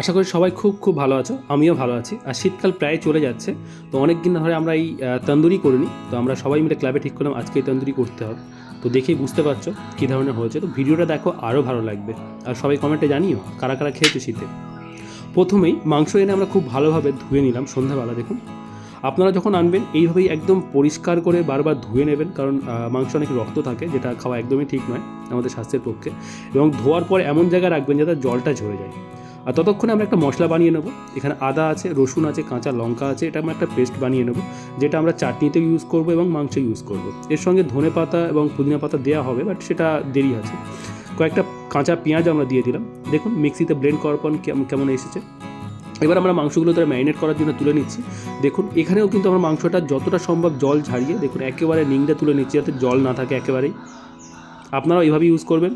আশা করি সবাই খুব খুব ভালো আছো, আমিও ভালো আছি। আর শীতকাল প্রায় চলে যাচ্ছে, তো অনেক দিন ধরে আমরা এই তন্দুরি করিনি, তো আমরা সবাই মিলে ক্লাবে ঠিক করলাম, আজকে তন্দুরি করতে হবে। তো দেখেই বুঝতে পারছ কী ধরনের হয়েছে, তো ভিডিওটা দেখো, আরও ভালো লাগবে। আর সবাই কমেন্টে জানিও, কারা কারা খেয়েছো শীতে? প্রথমেই মাংস এনে আমরা খুব ভালোভাবে ধুয়ে নিলাম সন্ধ্যাবেলা, দেখুন। আপনারা যখন আনবেন, এইভাবেই একদম পরিষ্কার করে বারবার ধুয়ে নেবেন, কারণ মাংস অনেক রক্ত থাকে, যেটা খাওয়া একদমই ঠিক নয় আমাদের স্বাস্থ্যের পক্ষে। এবং ধোয়ার পর এমন জায়গায় রাখবেন যাতে জলটা ঝরে যায়। আর ততক্ষণে আমরা একটা মশলা বানিয়ে নেব। এখানে আদা আছে, রসুন আছে, কাঁচা লঙ্কা আছে, এটা আমরা একটা পেস্ট বানিয়ে নেব, যেটা আমরা চাটনিতে ইউজ করব এবং মাংসে ইউজ করব। এর সঙ্গে ধনে পাতা এবং পুদিনা পাতা দেওয়া হবে বাট সেটা দেরি আছে। কয়েকটা কাঁচা পেঁয়াজ আমরা দিয়ে দিলাম। দেখুন, মিক্সিতে ব্লেন্ড করার পর কেমন এসেছে। এবার আমরা মাংসগুলো তারা ম্যারিনেট করার জন্য তুলে নিচ্ছি। দেখুন, এখানেও কিন্তু আমরা মাংসটা যতটা সম্ভব জল ঝারিয়ে দেখুন, একেবারে নিংড়ে তুলে নিচ্ছি যাতে জল না থাকে একেবারেই। আপনারাও এইভাবে ইউজ করবেন।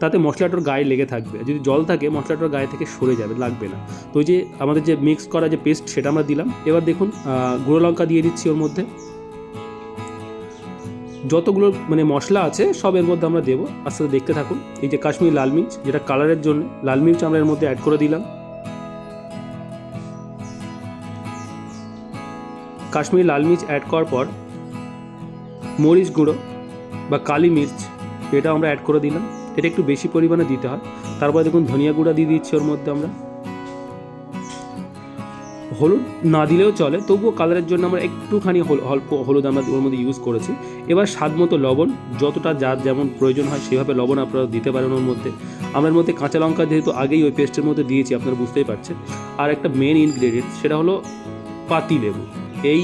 তাতে মশলাটার গায়ে লেগে থাকবে। যদি জল থাকে, মশলাটার গায়ে থেকে সরে যাবে, লাগবে না। তো ওই যে আমাদের যে মিক্স করা যে পেস্ট সেটা আমরা দিলাম। এবার দেখুন গুঁড়ো লঙ্কা দিয়ে দিচ্ছি ওর মধ্যে। যতগুলো মানে মশলা আছে, সব এর মধ্যে আমরা দেবো। আস্তে আস্তে দেখতে থাকুন। এই যে কাশ্মীর লাল মির্চ, যেটা কালারের জন্য, লাল মির্চ আমরা এর মধ্যে অ্যাড করে দিলাম। কাশ্মীরি লাল মির্চ অ্যাড করার পর, মরিচ গুঁড়ো বা কালি মির্চ, এটা আমরা অ্যাড করে দিলাম। এটা একটু বেশি পরিমাণে দিতে হয়। তারপরে দেখুন ধনিয়া গুঁড়া দিয়ে দিচ্ছি ওর মধ্যে আমরা। হলুদ না দিলেও চলে, তবুও কালারের জন্য আমরা একটুখানি অল্প হলুদ আমরা ওর মধ্যে ইউজ করেছি। এবার স্বাদ মতো লবণ, যতটা যার যেমন প্রয়োজন হয় সেভাবে লবণ আপনারা দিতে পারেন ওর মধ্যে। আমার মধ্যে কাঁচা লঙ্কা যেহেতু আগেই ওই পেস্টের মধ্যে দিয়েছি, আপনারা বুঝতেই পারছেন। আর একটা মেন ইনগ্রেডিয়েন্ট সেটা হলো পাতিলেবু। এই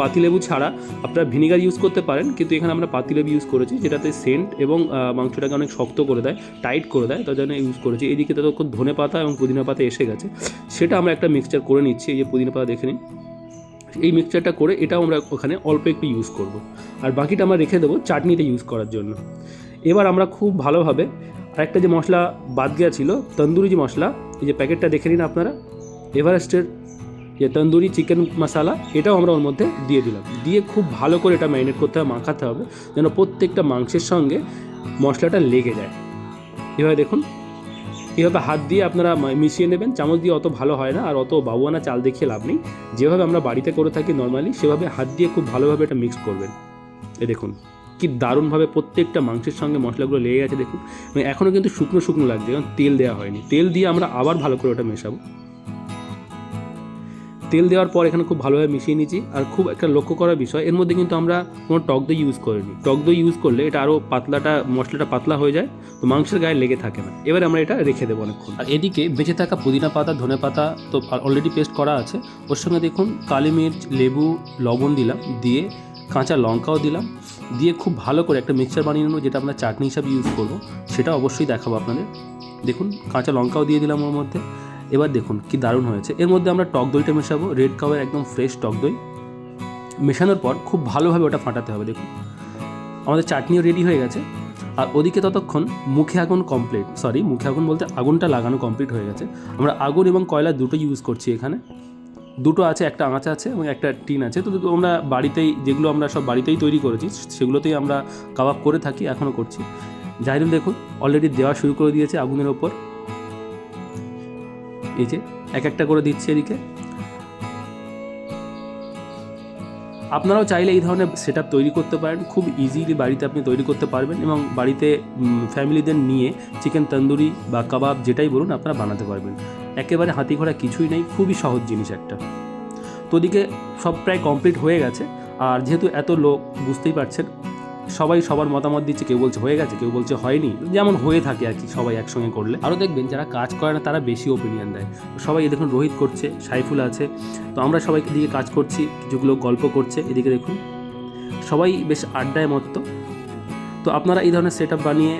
পাতিলেবু ছাড়া আপনারা ভিনিগার ইউজ করতে পারেন, কিন্তু এখানে আমরা পাতিলেবু ইউজ করেছি, যেটাতে সেন্ট এবং মাংসটাকে অনেক শক্ত করে দেয় টাইট করে দেয়, তার জন্য ইউজ করেছি। এইদিকে ততক্ষণ ধনে পাতা এবং পুদিনা পাতা এসে গেছে। সেটা আমরা একটা মিক্সচার করে নিচ্ছি, এই যে পুদিনা পাতা দেখে নিন। এই মিক্সচারটা করে এটাও আমরা ওখানে অল্প একটু ইউজ করব। আর বাকিটা আমরা রেখে দেবো চাটনিতে ইউজ করার জন্য। এবার আমরা খুব ভালোভাবে আরেকটা যে মশলা বাদ গিয়া ছিল তন্দুরি যে মশলা, এই যে প্যাকেটটা দেখে নিন আপনারা। এভারেস্টের যে তন্দুরি চিকেন মশলা, এটাও আমরা ওর মধ্যে দিয়ে দিলাম। দিয়ে খুব ভালো করে এটা ম্যারিনেট করতে হবে, মাখাতে হবে, যেন প্রত্যেকটা মাংসের সঙ্গে মশলাটা লেগে যায়। এভাবে দেখুন। এভাবে হাত দিয়ে আপনারা মিশিয়ে নেবেন। চামচ দিয়ে অত ভালো হয় না, আর অত বাবুয়ানা চাল দেখিয়ে লাভ নেই। যেভাবে আমরা বাড়িতে করে থাকি নর্মালি সেভাবে হাত দিয়ে খুব ভালোভাবে এটা মিক্স করবেন। এ দেখুন, কি দারুণভাবে প্রত্যেকটা মাংসের সঙ্গে মশলাগুলো লেগে গেছে, দেখুন। মানে এখনও কিন্তু শুকনো শুকনো লাগছে, কারণ তেল দেওয়া হয়নি। তেল দিয়ে আমরা আবার ভালো করে ওটা মেশাবো। তেল দেওয়ার পর এখানে খুব ভালোভাবে মিশিয়ে নিয়েছি আর খুব একটা লক্ষ্য করার বিষয়, এর মধ্যে কিন্তু আমরা কোনো টক দই ইউজ করিনি। টক দই ইউজ করলে এটা আরও পাতলাটা, মশলাটা পাতলা হয়ে যায়, তো মাংসের গায়ে লেগে থাকে না। এবার আমরা এটা রেখে দেবো অনেকক্ষণ। আর এদিকে বেঁচে থাকা পুদিনা পাতা, ধনে পাতা তো অলরেডি পেস্ট করা আছে। ওর সঙ্গে দেখুন কালি মির্চ, লেবু, লবণ দিলাম, দিয়ে কাঁচা লঙ্কাও দিলাম। দিয়ে খুব ভালো করে একটা মিক্সচার বানিয়ে নেব, যেটা আমরা চাটনি হিসাবে ইউজ করব, সেটা অবশ্যই দেখাবো আপনাদের। দেখুন, কাঁচা লঙ্কাও দিয়ে দিলাম ওর মধ্যে। এবার দেখুন কি দারুণ হয়েছে। এর মধ্যে আমরা টক দইটা মেশাবো রেড কাওয়ের একদম ফ্রেশ টক দই। মেশানোর পর খুব ভালোভাবে ওটা ফাটাতে হবে, দেখুন। আমাদের চাটনিও রেডি হয়ে গেছে। আর ওদিকে ততক্ষণ মুখে আগুন কমপ্লিট সরি মুখে আগুন বলতে আগুনটা লাগানো কমপ্লিট হয়ে গেছে। আমরা আগুন এবং কয়লা দুটো ইউজ করছি এখানে। দুটো আছে, একটা আঁচ আছে এবং একটা টিন আছে। তো আমরা বাড়িতেই, যেগুলো আমরা সব বাড়িতেই তৈরি করেছি, সেগুলোতেই আমরা কাবাব করে থাকি, এখনও করছি। জাহিরুল দেখুন অলরেডি দেওয়া শুরু করে দিয়েছে আগুনের ওপর। এই যে, এক একটা করে দিচ্ছে এদিকে। আপনারাও চাইলে এই ধরনের সেট তৈরি করতে পারেন। খুব ইজিলি বাড়িতে আপনি তৈরি করতে পারবেন এবং বাড়িতে ফ্যামিলিদের নিয়ে চিকেন তন্দুরি বা কাবাব যেটাই বলুন আপনারা বানাতে পারবেন। একেবারে হাতি ঘোড়া কিছুই নেই, খুবই সহজ জিনিস একটা। তো ওদিকে সব প্রায় কমপ্লিট হয়ে গেছে। আর যেহেতু এত লোক, বুঝতেই পারছেন সবাই সবার মতামত দিচ্ছে, কেউ বলছে হয়ে গেছে, কেউ বলছে হয়নি, যেমন হয়ে থাকে আর কি সবাই একসঙ্গে করলে। আরও দেখবেন যারা কাজ করে না, তারা বেশি ওপিনিয়ন দেয়। সবাই দেখুন রোহিত করছে, সাইফুল আছে, তো আমরা সবাই এদিকে কাজ করছি, কিছুগুলো গল্প করছে, এদিকে দেখুন। সবাই বেশ আড্ডায় মত্ত। তো আপনারা এই ধরনের সেট বানিয়ে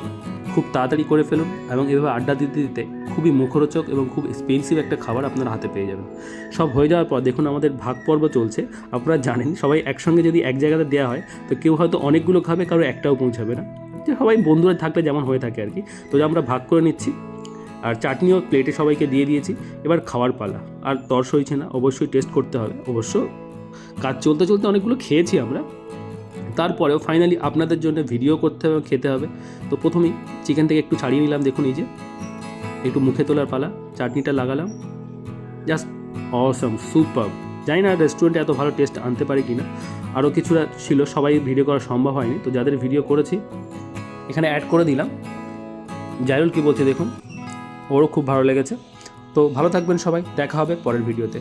খুব তাড়াতাড়ি করে ফেলুন এবং এভাবে আড্ডা দিতে দিতে খুবই মুখরোচক এবং খুব এক্সপেন্সিভ একটা খাবার আপনারা হাতে পেয়ে যাবেন। সব হয়ে যাওয়ার পর দেখুন আমাদের ভাগ পর্ব চলছে। আপনারা জানেন, সবাই একসঙ্গে যদি এক জায়গাতে দেওয়া হয়, তো কেউ হয়তো অনেকগুলো খাবে, কারও একটাও পৌঁছাবে না। যে সবাই বন্ধুরা থাকলে যেমন হয়ে থাকে আর কি। তো আমরা ভাগ করে নিচ্ছি। আর চাটনিও প্লেটে সবাইকে দিয়ে দিয়েছি। এবার খাওয়ার পালা। আর তর সইছে না, অবশ্যই টেস্ট করতে হবে। অবশ্য কাজ চলতে চলতে অনেকগুলো খেয়েছি আমরা। তারপরেও ফাইনালি আপনাদের জন্য ভিডিও করতে হবে, খেতে হবে। তো প্রথমেই চিকেন থেকে একটু ছাড়িয়ে নিলাম, দেখুন এই যে, একটু মুখে তোলার পালা, চাটনিটা লাগালাম। জাস্ট অসম সুপার জানি না রেস্টুরেন্টে এত ভালো টেস্ট আনতে পারি কি না আরও কিছুটা ছিল, সবাই ভিডিও করা সম্ভব হয়নি। তো যাদের ভিডিও করেছি, এখানে অ্যাড করে দিলাম। জায়রুল কী বলছে দেখুন, ওরও খুব ভালো লেগেছে। তো ভালো থাকবেন সবাই, দেখা হবে পরের ভিডিওতে